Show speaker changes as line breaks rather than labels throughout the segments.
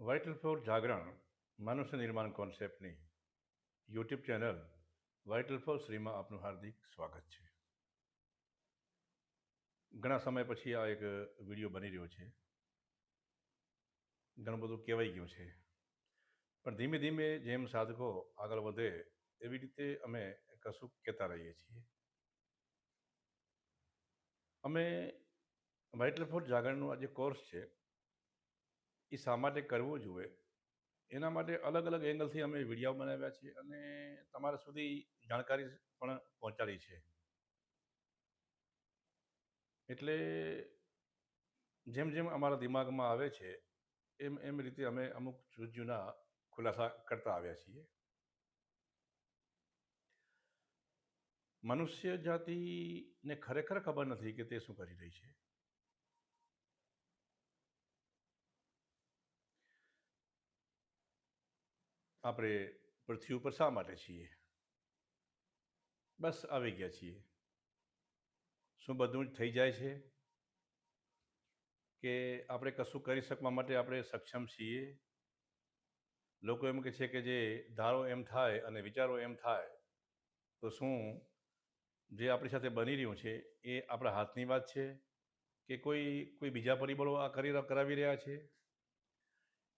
Vital for જાગરણ મનુષ્ય નિર્માણ કોન્સેપ્ટની યુટ્યુબ ચેનલ વાઇટલ ફોર શ્રીમાં આપનું હાર્દિક સ્વાગત છે. ઘણા સમય પછી આ એક વીડિયો બની રહ્યો છે. ઘણું બધું કહેવાઈ ગયું છે. પણ ધીમે ધીમે જેમ સાધકો આગળ વધે, એવી રીતે અમે કશું કહેતા રહીએ છીએ. અમે વાઇટલ ફોર જાગરણનો આ જે કોર્સ છે. એ શા માટે કરવો જોઈએ? એના માટે અલગ અલગ એંગલથી અમે વીડિયો બનાવ્યા છે અને તમારા સુધી જાણકારી પણ પહોંચાડી છે. એટલે જેમ જેમ અમારા દિમાગમાં આવે છે, એમ એમ રીતે અમે અમુક જૂના ખુલાસા કરતા આવ્યા છીએ. મનુષ્ય જાતિને ખરેખર ખબર નથી કે તે શું કરી રહી છે. આપણે પૃથ્વી ઉપર શા માટે છીએ? બસ આવી ગયા છીએ. શું બધું જ થઈ જાય છે? કે આપણે કશું કરી શકવા માટે આપણે સક્ષમ છીએ? લોકો એમ કહે છે કે જે ધારો એમ થાય અને વિચારો એમ થાય, તો શું જે આપણી સાથે બની રહ્યું છે એ આપણા હાથની વાત છે? કે કોઈ કોઈ બીજા પરિબળો આ કરી, કરાવી રહ્યા છે?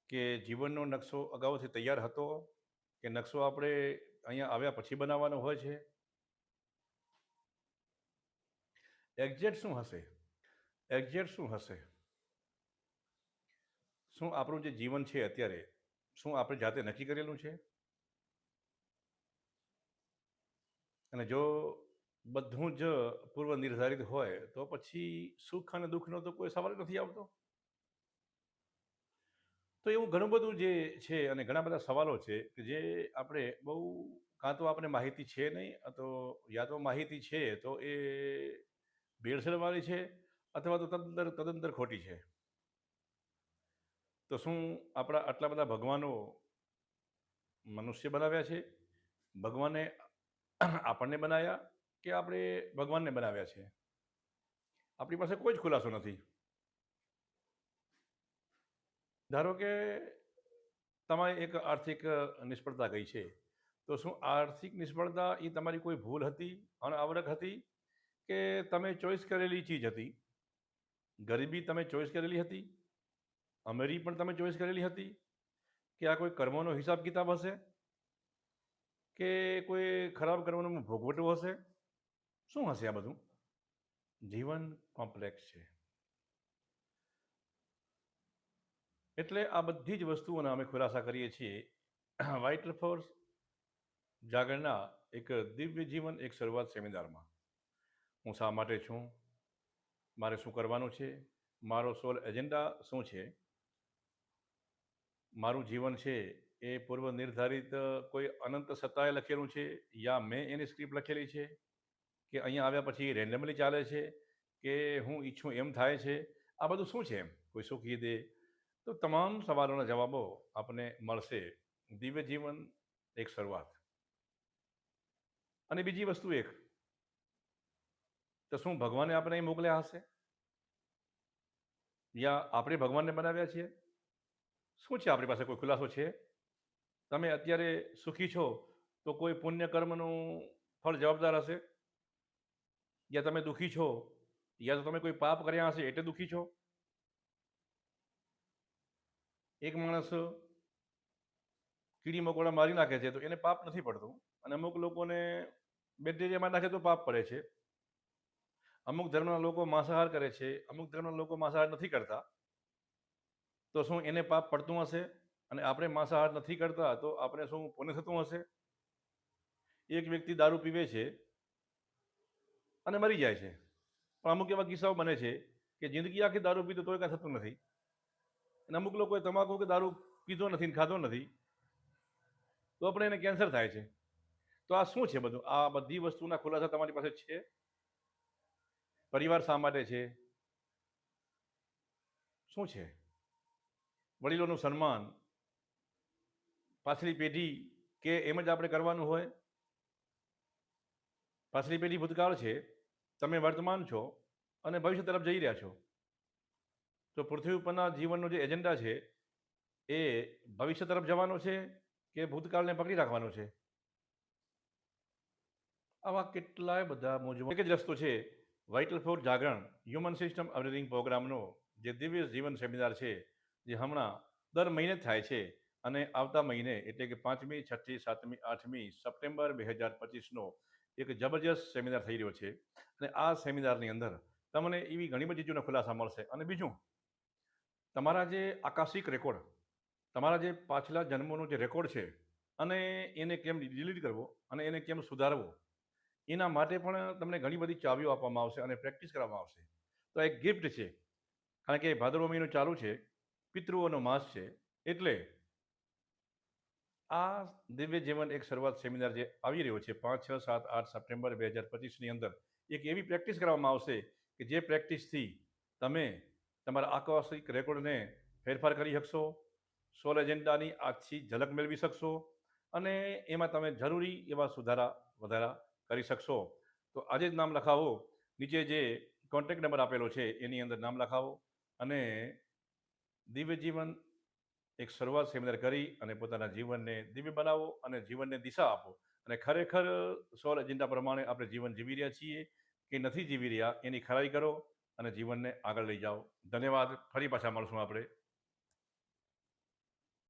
કે જીવનનો નકશો અગાઉથી તૈયાર હતો? કે નકશો આપણે અહીંયા આવ્યા પછી બનાવવાનો હોય છે? એક્ઝેક્ટ શું હશે? એક્ઝેક્ટ શું હશે? શું આપણું જે જીવન છે અત્યારે, શું આપણે જાતે નક્કી કરેલું છે? અને જો બધું જ પૂર્વ નિર્ધારિત હોય, તો પછી સુખ અને દુઃખનો તો કોઈ સવાલ નથી આવતો? તો એવું ઘણું બધું જે છે અને ઘણા બધા સવાલો છે કે જે આપણે બહુ કાં તો આપણે માહિતી છે નહીં તો યા તો માહિતી છે, તો એ ભેળસેળવાળી છે, અથવા તો તદંતર તદંતર ખોટી છે. તો શું આપણા આટલા બધા ભગવાનો મનુષ્ય બનાવ્યા છે? ભગવાને આપણને બનાવ્યા કે આપણે ભગવાનને બનાવ્યા છે? આપણી પાસે કોઈ જ ખુલાસો નથી. ધારો કે તમારી એક આર્થિક નિષ્ફળતા ગઈ છે, તો શું આર્થિક નિષ્ફળતા એ તમારી કોઈ ભૂલ હતી અનાવરક હતી કે તમે ચોઈસ કરેલી ચીજ હતી? ગરીબી તમે ચોઈસ કરેલી હતી? અમેરી પણ તમે ચોઈસ કરેલી હતી? કે આ કોઈ કર્મોનો હિસાબ કિતાબ હશે? કે કોઈ ખરાબ કર્મનું ભોગવટું હશે? શું હશે આ બધું? જીવન કોમ્પ્લેક્સ છે. એટલે આ બધી જ વસ્તુઓના અમે ખુલાસા કરીએ છીએ. વાઇટલ ફોર્સ જાગરણના એક દિવ્ય જીવન, એક શરૂઆત સેમિનારમાં. હું શા માટે છું? મારે શું કરવાનું છે? મારો સોલ એજન્ડા શું છે? મારું જીવન છે એ પૂર્વ નિર્ધારિત કોઈ અનંત સત્તાએ લખેલું છે યા મેં એની સ્ક્રિપ્ટ લખેલી છે? કે અહીંયા આવ્યા પછી રેન્ડમલી ચાલે છે? કે હું ઈચ્છું એમ થાય છે? આ બધું શું છે એમ? કોઈ શું કહી દે? તો તમામ સવાલોના જવાબો આપને મળશે. દિવ્ય જીવન એક શરૂઆત. અને બીજી વસ્તુ એક. તો શું ભગવાને આપણે અહીં મોકલ્યા હશે? યા આપણે ભગવાનને બનાવ્યા છીએ? શું છે આપણી પાસે કોઈ ખુલાસો છે? તમે અત્યારે સુખી છો તો કોઈ પુણ્ય કર્મનું ફળ જવાબદાર હશે? યા તમે દુઃખી છો? યા તો તમે કોઈ પાપ કર્યા હશે એટલે દુઃખી છો? એક માણસ કીડી મકોડા મારી નાખે છે તો એને પાપ નથી પડતું. અને અમુક લોકોને બેક્ટેરિયામાં નાખે તો પાપ પડે છે. અમુક ધર્મના લોકો માંસાહાર કરે છે. અમુક ધર્મના લોકો માંસાહાર નથી કરતા. તો શું એને પાપ પડતું હશે? અને આપણે માંસાહાર નથી કરતા તો આપણે શું પુણ્ય થતું હશે? એક વ્યક્તિ દારૂ પીવે છે અને મરી જાય છે. પણ અમુક એવા કિસ્સાઓ બને છે કે જિંદગી આખી દારૂ પીતો તોય કાંઈ થતું નથી. અને અમુક લોકોએ તમાકુ કે દારૂ પીધો નથી ખાધો નથી, તો આપણે એને કેન્સર થાય છે. તો આ શું છે બધું? આ બધી વસ્તુના ખુલાસા તમારી પાસે છે? પરિવાર શા માટે છે? શું છે? વડીલોનું સન્માન, પાછલી પેઢી કે એમ જ આપણે કરવાનું હોય? પાછલી પેઢી ભૂતકાળ છે, તમે વર્તમાન છો અને ભવિષ્ય તરફ જઈ રહ્યા છો. તો પૃથ્વી ઉપરના જીવનનો જે એજન્ડા છે, એ ભવિષ્ય તરફ જવાનો છે કે ભૂતકાળને પકડી રાખવાનો છે? આવા કેટલાય બધા મૂંઝવણ. એક જ રસ્તો છે વાઇટલ ફોર જાગરણ હ્યુમન સિસ્ટમ અવેરિંગ પ્રોગ્રામનો જે દિવ્ય જીવન સેમિનાર છે, જે હમણાં દર મહિને થાય છે અને આવતા મહિને એટલે કે પાંચમી, છઠ્ઠી, સાતમી, આઠમી સપ્ટેમ્બર બે હજાર પચીસનો એક જબરજસ્ત સેમિનાર થઈ રહ્યો છે. અને આ સેમિનારની અંદર તમને એવી ઘણી બધી ચીજોના ખુલાસા મળશે. અને બીજું તમારા જે આકાશિક રેકોર્ડ, તમારા જે પાછલા જન્મોનો જે રેકોર્ડ છે, અને એને કેમ ડિલીટ કરવો અને એને કેમ સુધારવો, એના માટે પણ તમને ઘણી બધી ચાવીઓ આપવામાં આવશે અને પ્રેક્ટિસ કરવામાં આવશે. તો એક ગિફ્ટ છે. કારણ કે ભાદરવો મહિનો ચાલુ છે, પિતૃઓનો માસ છે, એટલે આ દિવ્ય જીવન એક શરૂઆત સેમિનાર જે આવી રહ્યો છે, પાંચ, છ, સાત, આઠ સપ્ટેમ્બર બે હજાર પચીસની અંદર, એક એવી પ્રેક્ટિસ કરવામાં આવશે કે જે પ્રેક્ટિસથી તમે તમારા આકસ્મિક રેકોર્ડને ફેરફાર કરી શકશો સોલ એજન્ડાની આછી ઝલક મેળવી શકશો અને એમાં તમે જરૂરી એવા સુધારા વધારા કરી શકશો. તો આજે જ નામ લખાવો. નીચે જે કોન્ટેક્ટ નંબર આપેલો છે, એની અંદર નામ લખાવો અને દિવ્ય જીવન એક શરૂઆત સેમિનાર કરી અને પોતાના જીવનને દિવ્ય બનાવો અને જીવનને દિશા આપો. અને ખરેખર સોલ એજન્ડા પ્રમાણે આપણે જીવન જીવી રહ્યા છીએ કે નથી જીવી રહ્યા એની ખરાઈ કરો. અને જીવનને આગળ લઈ જાઓ. ધન્યવાદ. ફરી પાછા મળશું આપણે.